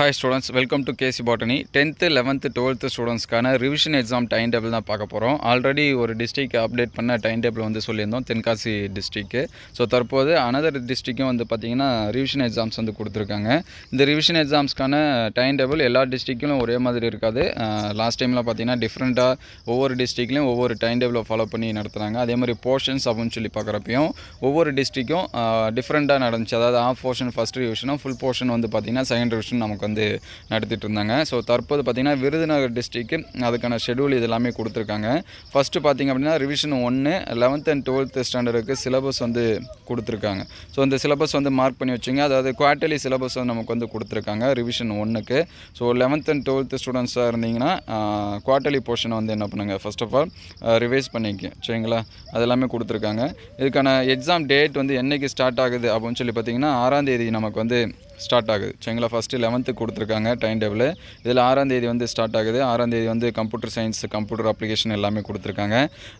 Hi students welcome to KC botany tenth eleventh twelfth ஸ்டூடெண்ட்ஸ்க்கான revision exam time table தான் பார்க்க போகிறோம் already ஒரு district update பண்ண time table வந்து சொல்லியிருந்தோம் தென்காசி டிஸ்ட்ரிக்கு ஸோ தற்போது அனதர் டிஸ்ட்ரிக்கும் வந்து பார்த்திங்கன்னா ரிவிஷன் எக்ஸாம்ஸ் வந்து கொடுத்துருக்காங்க. இந்த ரிவிஷன் எக்ஸாம்ஸ்க்கான டைம் டேபிள் எல்லா டிஸ்ட்ரிக்ட்லையும் ஒரே மாதிரி இருக்காது. லாஸ்ட் டைமில் பார்த்தீங்கன்னா டிஃப்ரெண்ட்டாக ஒவ்வொரு டிஸ்ட்ரிக்ட்லையும் ஒவ்வொரு டைம் டேபிளை ஃபாலோ பண்ணி நடத்துகிறாங்க அதே மாதிரி போர்ஷன்ஸ் அப்படின்னு சொல்லி பார்க்குறப்பையும் ஒவ்வொரு டிஸ்ட்ரிக்கும் டிஃப்ரெண்ட்டாக நடந்துச்சு. அதாவது ஆஃப் போர்ஷன் ஃபஸ்ட் ரிவிஷனும் ஃபுல் போர்ஷன் வந்து பார்த்திங்கன்னா செகண்ட் ரிவிஷன் நமக்கு வந்து நடத்திட்டு இருந்தாங்க ஸோ தற்போது பார்த்திங்கன்னா விருதுநகர் டிஸ்ட்ரிக்கு அதுக்கான ஷெடியூல் இதெல்லாமே கொடுத்துருக்காங்க. ஃபஸ்ட்டு பார்த்திங்க அப்படின்னா ரிவிஷன் ஒன்று லெவன்த் அண்ட் டுவெல்த் ஸ்டாண்டர்டுக்கு சிலபஸ் வந்து கொடுத்துருக்காங்க. ஸோ இந்த சிலபஸ் வந்து மார்க் பண்ணி வச்சுங்க. அதாவது குவார்ட்டர்லி சிலபஸ் வந்து நமக்கு வந்து கொடுத்துருக்காங்க ரிவிஷன் ஒன்றுக்கு ஸோ லெவன்த் அண்ட் டுவெல்த் ஸ்டூடெண்ட்ஸாக இருந்தீங்கன்னா குவார்ட்டர்லி போர்ஷனை வந்து என்ன பண்ணுங்கள் ஃபர்ஸ்ட் ஆஃப் ஆல் ரிவைஸ் பண்ணிக்க. சரிங்களா? அதெல்லாமே கொடுத்துருக்காங்க. இதுக்கான எக்ஸாம் டேட் வந்து என்னைக்கு ஸ்டார்ட் ஆகுது அப்படின்னு சொல்லி பார்த்தீங்கன்னா ஆறாம் தேதி நமக்கு வந்து ஸ்டார்ட் ஆகுது. சரிங்களா ஃபஸ்ட்டு லெவன்த்து கொடுத்துருக்காங்க டைம் டேபிள் இதில் ஆறாம் தேதி வந்து ஸ்டார்ட் ஆகுது. ஆறாம் தேதி வந்து கம்ப்யூட்டர் சயின்ஸ் கம்ப்யூட்டர் அப்ளிகேஷன் எல்லாமே கொடுத்துருக்காங்க.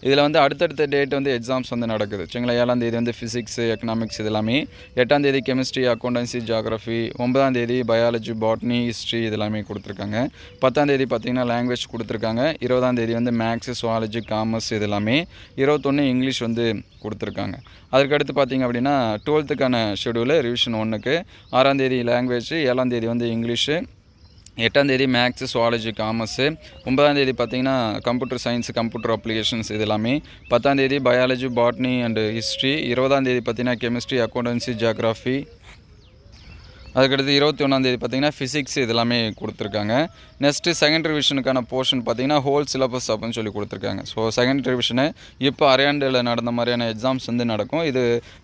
இதில் வந்து அடுத்தடுத்த டேட் வந்து எக்ஸாம்ஸ் வந்து நடக்குது. சரிங்களா ஏழாம் தேதி வந்து ஃபிசிக்ஸ் எக்கனாமிக்ஸ் இது எல்லாமே எட்டாம் தேதி கெமிஸ்ட்ரி அக்கௌண்டன்சி ஜியாகிரஃபி ஒன்பதாம் தேதி பயாலஜி பாட்னி ஹிஸ்ட்ரி இது எல்லாமே கொடுத்துருக்காங்க. பத்தாம் தேதி பார்த்திங்கன்னா லாங்குவேஜ் கொடுத்துருக்காங்க. இருபதாம் தேதி வந்து மேக்ஸ் சுவாலஜி காமர்ஸ் இது எல்லாமே இருபத்தொன்று இங்கிலீஷ் வந்து கொடுத்துருக்காங்க. அதுக்கடுத்து பார்த்திங்க அப்படின்னா டுவெல்த்துக்கான ஷெடியூலு ரிவிஷன் ஒன்றுக்கு ஆறாம் தேதி லாங்குவேஜ் ஏழாம் தேதி வந்து இங்கிலீஷு எட்டாம் தேதி மேக்ஸு சுவாலஜி காமர்ஸு ஒன்பதாம் தேதி பார்த்தீங்கன்னா கம்ப்யூட்டர் சயின்ஸ் கம்ப்யூட்டர் அப்ளிகேஷன்ஸ் இது எல்லாமே பத்தாம் தேதி பயாலஜி பாட்னி அண்டு ஹிஸ்ட்ரி இருபதாம் தேதி கெமிஸ்ட்ரி அக்கௌண்டன்சி ஜியாகிராஃபி அதுக்கடுத்து இருபத்தி ஒன்றாந்தேதி பார்த்திங்கன்னா ஃபிசிக்ஸ் இதெல்லாமே கொடுத்துருக்காங்க. நெக்ஸ்ட்டு செகண்ட் ரிவிஷனுக்கான போர்ஷன் பார்த்திங்கன்னா ஹோல் சிலபஸ் அப்படின்னு சொல்லி கொடுத்துருக்காங்க. ஸோ செகண்ட் ரிவிஷனு இப்போ அரையாண்டில் நடந்த மாதிரியான எக்ஸாம்ஸ் வந்து நடக்கும். இது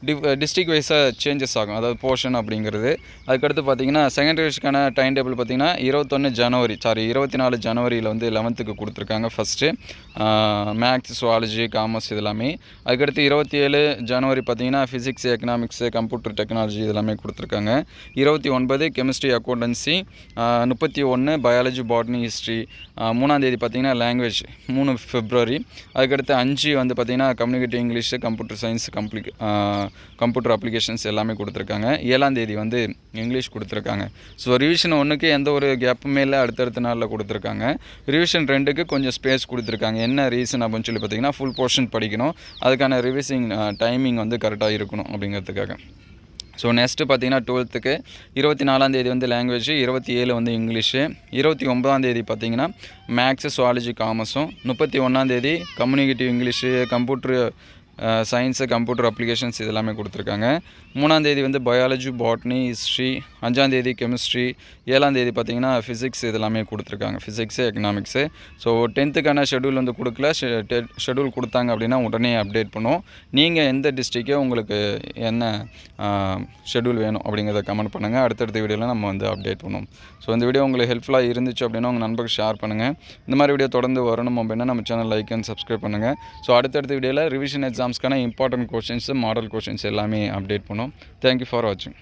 டிப் டிஸ்ட்ரிக் வைஸாக சேஞ்சஸ் ஆகும். அதாவது போர்ஷன் அப்படிங்கிறது. அதுக்கடுத்து பார்த்திங்கன்னா செகண்ட் ரிவிஷனுக்கான டைம் டேபிள் பார்த்திங்கன்னா இருபத்தொன்று ஜனவரி சாரி இருபத்தி நாலு ஜனவரியில் வந்து லெவன்த்துக்கு கொடுத்துருக்காங்க ஃபஸ்ட்டு மேக்ஸ் சுவாலஜி காமர்ஸ் இதெல்லாமே. அதுக்கடுத்து இருபத்தி ஏழு ஜனவரி பார்த்திங்கன்னா ஃபிசிக்ஸ் எக்கனாமிக்ஸு கம்ப்யூட்டர் டெக்னாலஜி இதெல்லாமே கொடுத்துருக்காங்க. இருபத்தி ஒன்பது கெமிஸ்ட்ரி அக்கௌண்டன்சி முப்பத்தி ஒன்று பயாலஜி பாட்னி ஹிஸ்ட்ரி மூணாந்தேதி பார்த்திங்கன்னா லாங்குவேஜ் மூணு பிப்ரவரி அதுக்கடுத்து அஞ்சு வந்து பார்த்திங்கன்னா கம்யூனிகேட்டிவ் இங்கிலீஷு கம்ப்யூட்டர் சயின்ஸ் கம்ப்ளி கம்ப்யூட்டர் அப்ளிகேஷன்ஸ் எல்லாமே கொடுத்துருக்காங்க. ஏழாந்தேதி வந்து இங்கிலீஷ் கொடுத்துருக்காங்க. ஸோ ரிவிஷன் ஒன்றுக்கு எந்த ஒரு கேப்புமே இல்லை. அடுத்தடுத்த நாளில் கொடுத்துருக்காங்க. ரிவிஷன் ரெண்டுக்கு கொஞ்சம் ஸ்பேஸ் கொடுத்துருக்காங்க. என்ன ரீசன் அப்படின்னு சொல்லி பார்த்திங்கன்னா ஃபுல் போர்ஷன் படிக்கணும். அதுக்கான ரிவிசிங் டைமிங் வந்து கரெக்டாக இருக்கணும் அப்படிங்கிறதுக்காக. ஸோ நெக்ஸ்ட்டு பார்த்தீங்கன்னா டுவெல்த்துக்கு இருபத்தி நாலாந்தேதி வந்து லாங்குவேஜ் இருபத்தி ஏழு வந்து இங்கிலீஷு இருபத்தி ஒன்பதாந்தேதி பார்த்தீங்கன்னா மேக்ஸு சுவாலஜி காமர்ஸும் முப்பத்தி ஒன்றாந்தேதி communicative English computer science computer applications இதெல்லாமே கொடுத்துருக்காங்க. மூணாந்தேதி வந்து பயாலஜி பாட்னி ஹிஸ்ட்ரி அஞ்சாந்தேதி கெமிஸ்ட்ரி ஏழாந்தேதி பார்த்திங்கன்னா ஃபிசிக்ஸ் இதெல்லாமே கொடுத்துருக்காங்க. ஃபிசிக்ஸு எக்கனாமிக்ஸு ஸோ டென்த்துக்கான ஷெடியூல் வந்து கொடுக்கல. ஷெடியூல் கொடுத்தாங்க அப்படின்னா உடனே அப்டேட் பண்ணுவோம். நீங்கள் எந்த டிஸ்ட்ரிக்கே உங்களுக்கு என்ன ஷெடியூல் வேணும் அப்படிங்கிறத கமெண்ட் பண்ணுங்கள் அடுத்தடுத்த வீடியோவில் நம்ம வந்து அப்டேட் பண்ணுவோம். ஸோ இந்த வீடியோ உங்களுக்கு ஹெல்ப்ஃபுல்லாக இருந்துச்சு அப்படின்னா உங்கள் நண்பர்கள் ஷேர் பண்ணுங்கள் இந்த மாதிரி வீடியோ தொடர்ந்து வரணும் அப்படின்னா நம்ம சேனல் லைக் அண்ட் சப்ஸ்கிரைப் பண்ணுங்கள் ஸோ அடுத்தடுத்த வீடியோவில் ரிவிஷன் எக்ஸாம் எக்ஸாம்ஸ்க்கான இம்பார்ட்டன்ட் கொஷின்ஸ் மாடல் கொஷின்ஸ் எல்லாமே அப்டேட் பண்ணோம் தேங்க்யூ ஃபார் வாட்சிங்